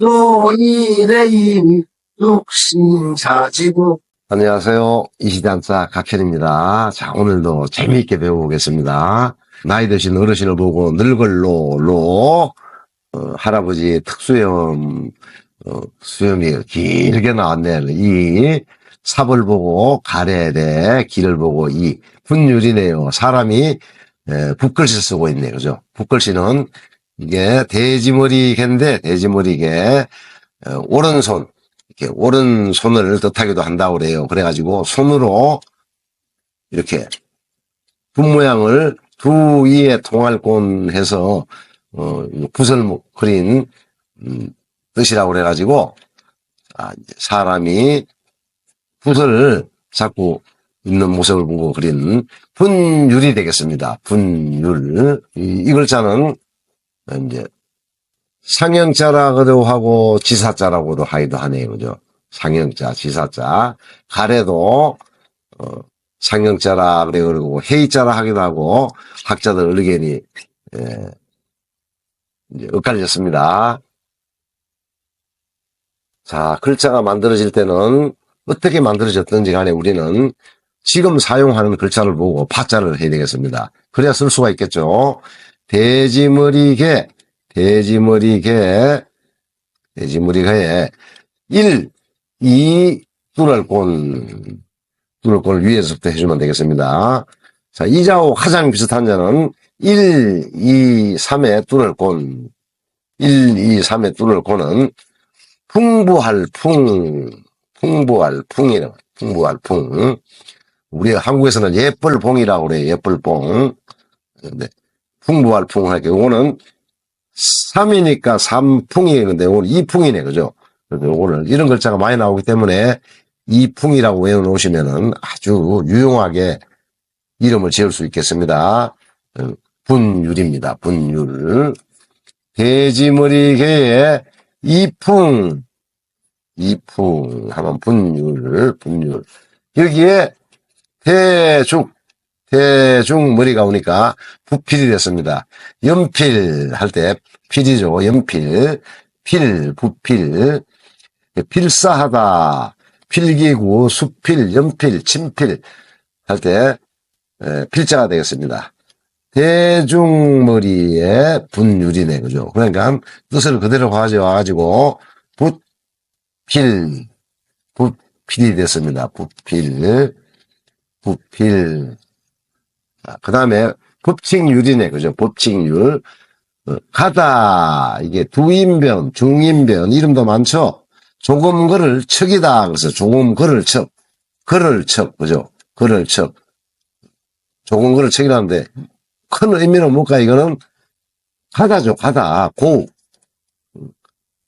또 이래임 육신사지고 안녕하세요. 이시단사 각현입니다. 자, 오늘도 재미있게 배워보겠습니다. 나이 드신 어르신을 보고 늙을로, 로, 어, 할아버지 특수염, 어, 수염이 길게 나왔네. 이 삽을 보고 가래래, 길을 보고 이 분율이네요. 사람이 에, 붓글씨 쓰고 있네요. 그죠? 붓글씨는 이게 돼지머리 개인데, 돼지머리 개, 어, 오른손, 이렇게 오른손을 뜻하기도 한다고 그래요. 그래가지고 손으로 이렇게 분 모양을 두 이에 통할권 해서 어, 붓을 그린 음, 뜻이라고 그래가지고 아, 사람이 붓을 잡고 있는 모습을 보고 그린 분율이 되겠습니다. 분율 이, 이 글자는 이제 상형자라고도 하고 지사자라고도 하기도 하네요. 그죠? 상형자, 지사자. 가래도 어, 상형자라 그래 그러고 해이자라 하기도 하고 학자들 의견이 예, 이제 엇갈렸습니다. 자, 글자가 만들어질 때는 어떻게 만들어졌든지 간에 우리는 지금 사용하는 글자를 보고 파자를 해야 되겠습니다. 그래야 쓸 수가 있겠죠. 돼지머리개, 돼지머리개, 돼지머리개에 1, 2, 뚫을곤, 뚫을곤을 위에서부터 해주면 되겠습니다. 자, 이자오 가장 비슷한 자는 1, 2, 3의 뚫을곤, 1, 2, 3의 뚫을곤은 풍부할 풍, 풍부할 풍이라고, 풍부할 풍. 우리 한국에서는 예쁠봉이라고 그래요, 예쁠봉. 근데 풍부할 풍 할게 요거는 3이니까 3풍이는데 오늘 2풍이네 그죠? 그래서 오늘 이런 글자가 많이 나오기 때문에 2풍이라고 외워놓으시면은 아주 유용하게 이름을 지을 수 있겠습니다. 어, 분율입니다. 분율. 돼지머리 개에 2풍, 2풍 하면 분율, 분율. 여기에 대중, 대중 머리가 오니까 부필이 됐습니다. 연필 할 때 필이죠. 연필, 필, 부필, 필사하다, 필기구, 수필, 연필, 친필 할 때 필자가 되겠습니다. 대중머리의 분율이네, 그죠? 그러니까 뜻을 그대로 가져와가지고 부필, 부필이 됐습니다. 부필, 부필. 그 다음에 법칙률이네, 그죠? 법칙률. 어, 가다, 이게 두인변, 중인변, 이름도 많죠? 조금 걸을 척이다. 그래서 조금 걸을 척, 걸을 척, 그죠? 걸을 척. 조금 걸을 척이라는데, 큰 의미는 뭘까? 이거는 가다죠, 가다. 고.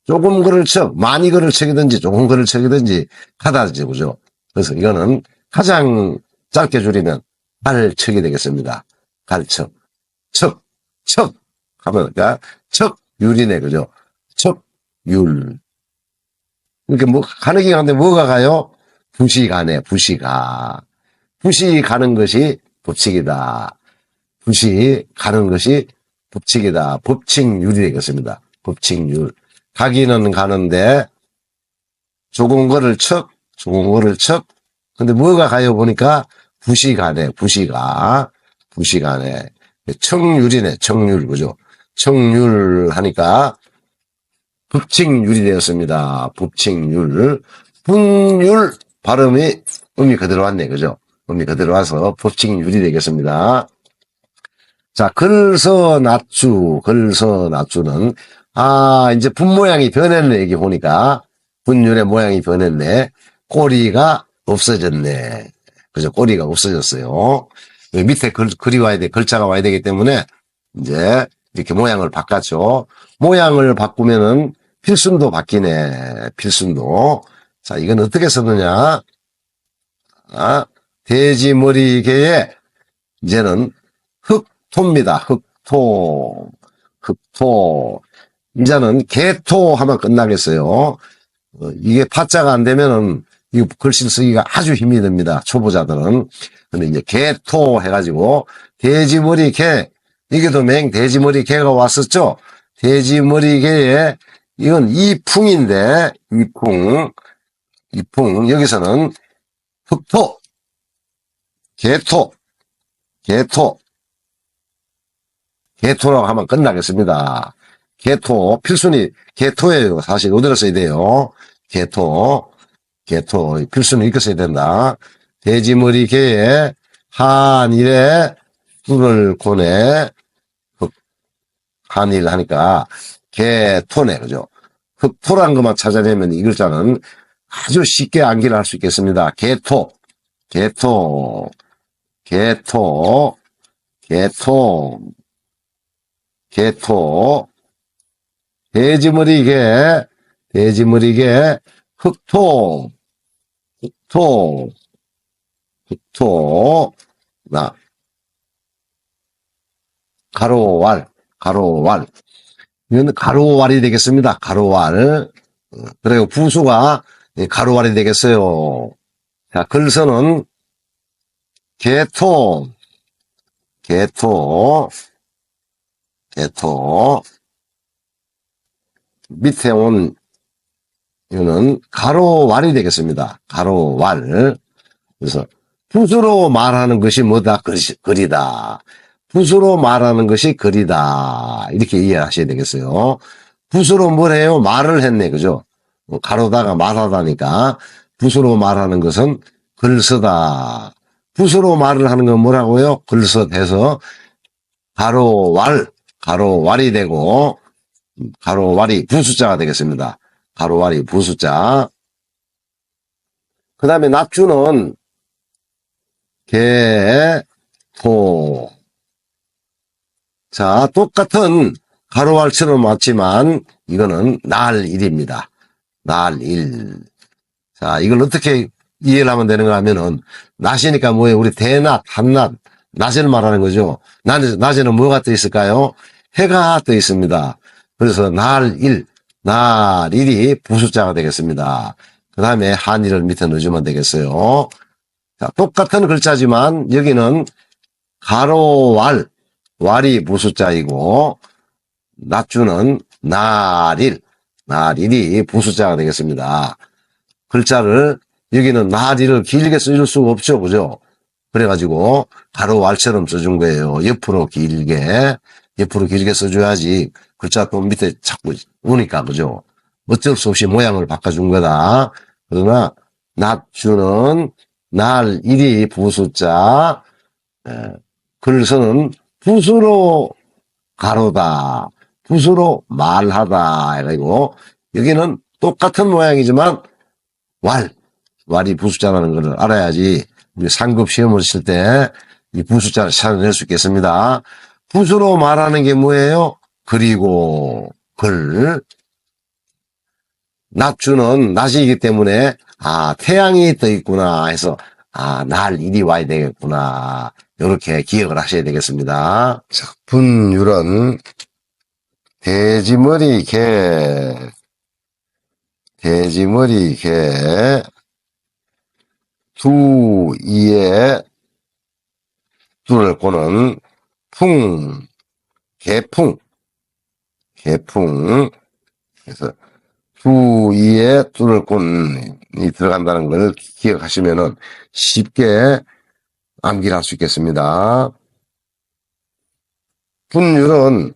조금 걸을 척, 많이 걸을 척이든지, 조금 걸을 척이든지, 가다죠, 그죠? 그래서 이거는 가장 짧게 줄이면 갈척이 되겠습니다. 갈척. 척, 척. 하면, 그러니까, 척율이네, 그죠? 척율. 이렇게 뭐, 가는 게 가는데 뭐가 가요? 붓이 가네, 붓이 가. 붓이 가는 것이 법칙이다. 붓이 가는 것이 법칙이다. 법칙률이 되겠습니다. 법칙률. 가기는 가는데, 조금 거를 척, 조금 거를 척. 근데 뭐가 가요 보니까, 붓이 가네, 붓이 가. 붓이 가네. 청률이네, 청률, 그죠? 청률 하니까 법칙률이 되었습니다. 법칙률. 분율 발음이 음이 그대로 왔네, 그죠? 음이 그대로 와서 법칙률이 되겠습니다. 자, 글서 낮주, 글서 낮주는, 아, 이제 분 모양이 변했네, 여기 보니까. 분율의 모양이 변했네. 꼬리가 없어졌네. 그죠? 꼬리가 없어졌어요. 여기 밑에 글, 글이 와야 돼, 글자가 와야 되기 때문에, 이제, 이렇게 모양을 바꿨죠. 모양을 바꾸면은 필순도 바뀌네. 필순도. 자, 이건 어떻게 쓰느냐. 아, 돼지 머리개에 이제는 흑토입니다. 흑토. 흑토. 이제는 개토 하면 끝나겠어요. 어, 이게 파자가 안 되면은 이 글씨 쓰기가 아주 힘이 듭니다. 초보자들은. 근데 이제 개토 해가지고 돼지머리 개 이게 도맹 돼지머리 개가 왔었죠. 돼지머리 개에 이건 이풍인데, 이풍, 이풍, 여기서는 흑토, 개토, 개토, 개토라고 하면 끝나겠습니다. 개토, 필순이 개토예요. 사실 어디다 써야 돼요? 개토, 개토, 필수는 이렇게 써야 된다. 돼지머리 개에 한일에 뿔을 고네 흑, 한일 하니까 개토네 그죠? 흑토란 것만 찾아내면 이 글자는 아주 쉽게 암기를 할 수 있겠습니다. 개토, 개토, 개토, 개토, 개토, 돼지머리 개, 돼지머리 개, 흑토, 흑토, 흑토, 나, 가로왈, 가로왈. 이건 가로왈이 되겠습니다. 가로왈. 어, 그리고 부수가 이 가로왈이 되겠어요. 자, 글서는 개토, 개토, 개토. 밑에 온 이거는 가로왈이 되겠습니다. 가로왈. 그래서 붓으로 말하는 것이 뭐다? 글, 글이다. 붓으로 말하는 것이 글이다. 이렇게 이해하셔야 되겠어요. 붓으로 뭘 해요? 말을 했네. 그죠? 뭐 가로다가 말하다니까 붓으로 말하는 것은 글서다. 붓으로 말을 하는 건 뭐라고요? 글서 돼서 가로왈, 가로왈이 되고 가로왈이 부숫자가 되겠습니다. 가로왈이 부숫자. 그 다음에 납주는 개, 토. 자, 똑같은 가로왈처럼 왔지만 이거는 날일입니다. 날일. 자, 이걸 어떻게 이해를 하면 되는가 하면은 낮이니까 뭐예요? 우리 대낮, 한낮, 낮을 말하는 거죠. 낮에, 낮에는 뭐가 떠 있을까요? 해가 떠 있습니다. 그래서 날일, 날일이 부숫자가 되겠습니다. 그 다음에 한일을 밑에 넣어주면 되겠어요. 자, 똑같은 글자지만 여기는 가로왈, 왈이 부숫자이고 낮주는 날일, 날일이 부숫자가 되겠습니다. 글자를 여기는 날일을 길게 써줄 수가 없죠. 그죠? 그래가지고 가로왈처럼 써준 거예요. 옆으로 길게, 옆으로 길게 써줘야지 글자 또 밑에 자꾸 오니까 그죠? 어쩔 수 없이 모양을 바꿔준 거다. 그러나 낮주는 날 일이 부숫자, 에, 글서는 붓으로 가로다, 붓으로 말하다 해가지고 여기는 똑같은 모양이지만 왈, 왈이 부숫자라는 것을 알아야지 우리 상급 시험을 칠 때 이 부숫자를 찾아낼 수 있겠습니다. 붓으로 말하는 게 뭐예요? 그리고 글. 낮주는 낮이기 때문에 아 태양이 떠 있구나 해서 아날 일이 와야 되겠구나 이렇게 기억을 하셔야 되겠습니다. 자, 분율은 돼지머리 개 돼지머리 개 두 이에 둘을 꼬는 풍 개풍 개풍 그래서 두이에 뚫을 꾼이 들어간다는 걸 기억하시면은 쉽게 암기를 할 수 있겠습니다. 분율은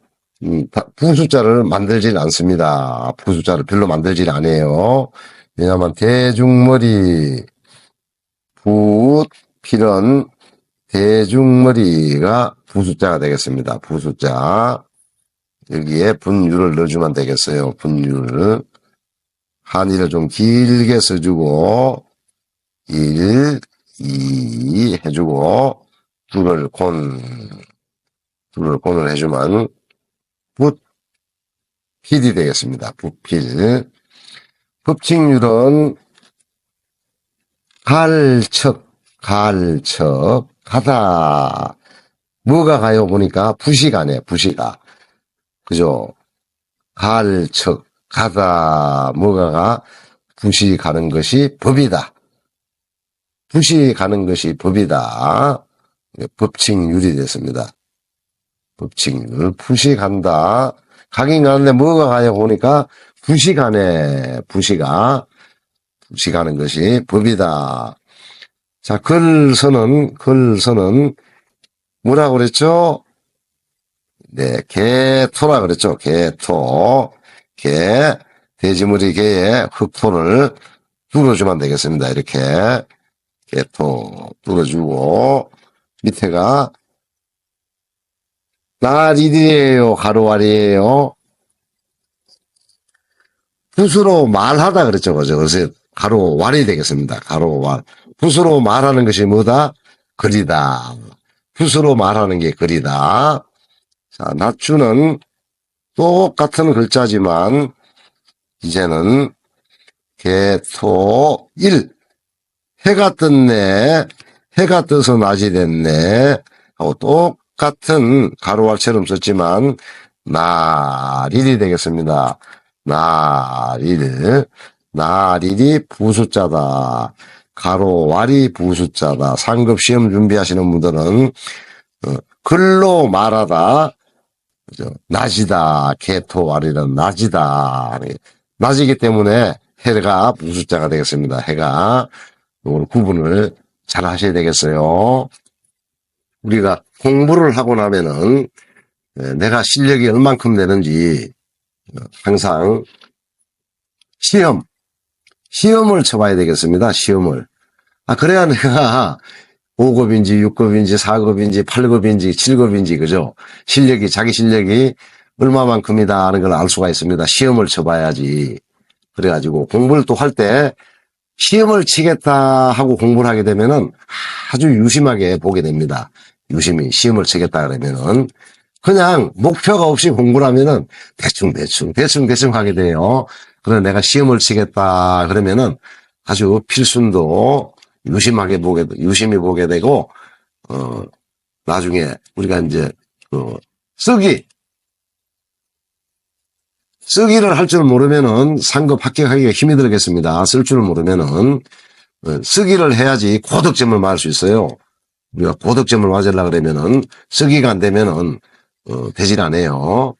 부숫자를 만들질 않습니다. 부숫자를 별로 만들질 않아요. 왜냐하면 대중머리 붓 필은 대중머리가 부숫자가 되겠습니다. 부숫자 여기에 분율을 넣어주면 되겠어요. 분율을 한의를 좀 길게 써주고 1, 2 해주고 둘을 곤 둘을 곤을 해주면 붓 필이 되겠습니다. 붓필. 법칙률은 갈척 갈척. 가다. 뭐가 가요? 보니까 부시가네 부시가 그죠 갈척 가다 뭐가가 부시 가는 것이 법이다. 부시 가는 것이 법이다. 법칙률이 됐습니다. 법칙률 부시 간다 가긴 가는데 뭐가 가냐 보니까 붓이 가네. 붓이가. 붓이 가는 것이 법이다. 자, 글서는, 글서는 뭐라고 그랬죠? 네, 개토라 그랬죠. 개토. 개, 돼지무리 개에 흑토를 뚫어주면 되겠습니다. 이렇게. 개토 뚫어주고, 밑에가 날일이에요. 가로알이에요. 붓으로 말하다 그랬죠. 그죠? 그래서 가로왈이 되겠습니다. 가로왈. 붓으로 말하는 것이 뭐다? 글이다. 붓으로 말하는 게 글이다. 자, 낮추는 똑같은 글자지만, 이제는 개토 일 해가 떴네. 해가 떠서 낮이 됐네. 하고 똑같은 가로알처럼 썼지만, 날일이 되겠습니다. 날일. 날일이 부숫자다. 가로왈이 부숫자다. 상급 시험 준비하시는 분들은, 어, 글로 말하다. 그죠? 낮이다. 개토왈이는 낮이다. 낮이기 때문에 해가 부숫자가 되겠습니다. 해가. 이걸 구분을 잘 하셔야 되겠어요. 우리가 공부를 하고 나면은 에, 내가 실력이 얼만큼 되는지 어, 항상 시험, 시험을 쳐봐야 되겠습니다. 시험을. 아, 그래야 내가 5급인지 6급인지 4급인지 8급인지 7급인지 그죠? 실력이 자기 실력이 얼마만큼이다 하는 걸 알 수가 있습니다. 시험을 쳐봐야지. 그래가지고 공부를 또 할 때 시험을 치겠다 하고 공부를 하게 되면은 아주 유심하게 보게 됩니다. 유심히 시험을 치겠다 그러면은 그냥 목표가 없이 공부를 하면은 대충 대충 대충 대충 하게 돼요. 그러나 내가 시험을 치겠다 그러면은 아주 필순도 유심하게 보게 유심히 보게 되고 어 나중에 우리가 이제 그 쓰기 쓰기를 할 줄 모르면은 상급 합격하기가 힘이 들겠습니다. 쓸 줄 모르면은 어, 쓰기를 해야지 고득점을 맞을 수 있어요. 우리가 고득점을 맞으려 그러면은 쓰기가 안 되면은 어, 되질 않아요.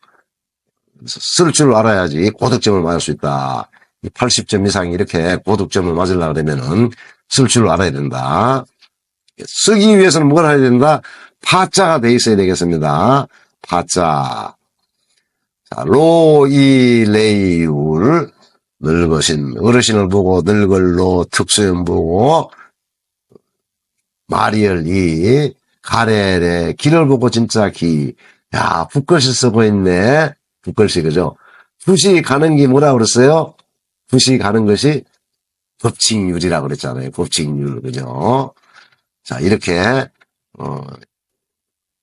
쓸 줄 알아야지 고득점을 맞을 수 있다. 80점 이상 이렇게 고득점을 맞으려 그러면은 쓸 줄 알아야 된다. 쓰기 위해서는 뭘 해야 된다? 파자가 돼 있어야 되겠습니다. 파자. 자, 로이레이울 늙으신 어르신을 보고 늙을로 특수연 보고 마리얼이 가레레 길을 보고 진짜 기. 야, 붓글씨 쓰고 있네. 붓글씨 그죠? 붓이 가는 게 뭐라 그랬어요? 붓이 가는 것이 법칙률이라고 그랬잖아요. 법칙률 그죠? 자, 이렇게 어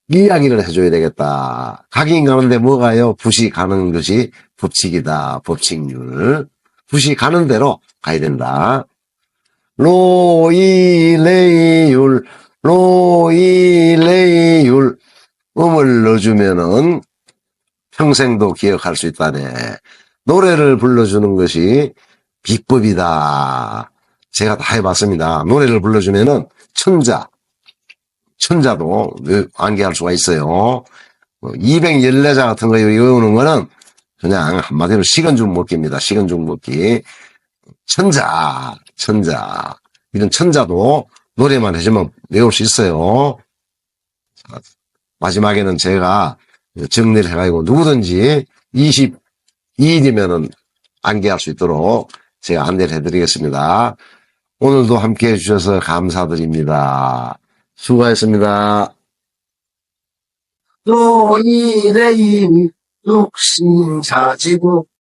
이야기를 해줘야 되겠다. 가긴 가는데 뭐가요? 붓이 가는 것이 법칙이다. 법칙률. 붓이 가는 대로 가야 된다. 로 이레이율, 로 이레이율. 음을 넣어주면은 평생도 기억할 수 있다네. 노래를 불러주는 것이 비법이다. 제가 다 해봤습니다. 노래를 불러주면은 천자, 천자도 안개할 수가 있어요. 214자 같은 거 외우는 거는 그냥 한마디로 식은 죽 먹기입니다. 식은 죽 먹기. 천자, 천자. 이런 천자도 노래만 해주면 외울 수 있어요. 자, 마지막에는 제가 정리를 해가지고 누구든지 22일이면은 안개할 수 있도록 제가 안내를 해드리겠습니다. 오늘도 함께 해주셔서 감사드립니다. 수고하셨습니다. 또 이레임 육신사지고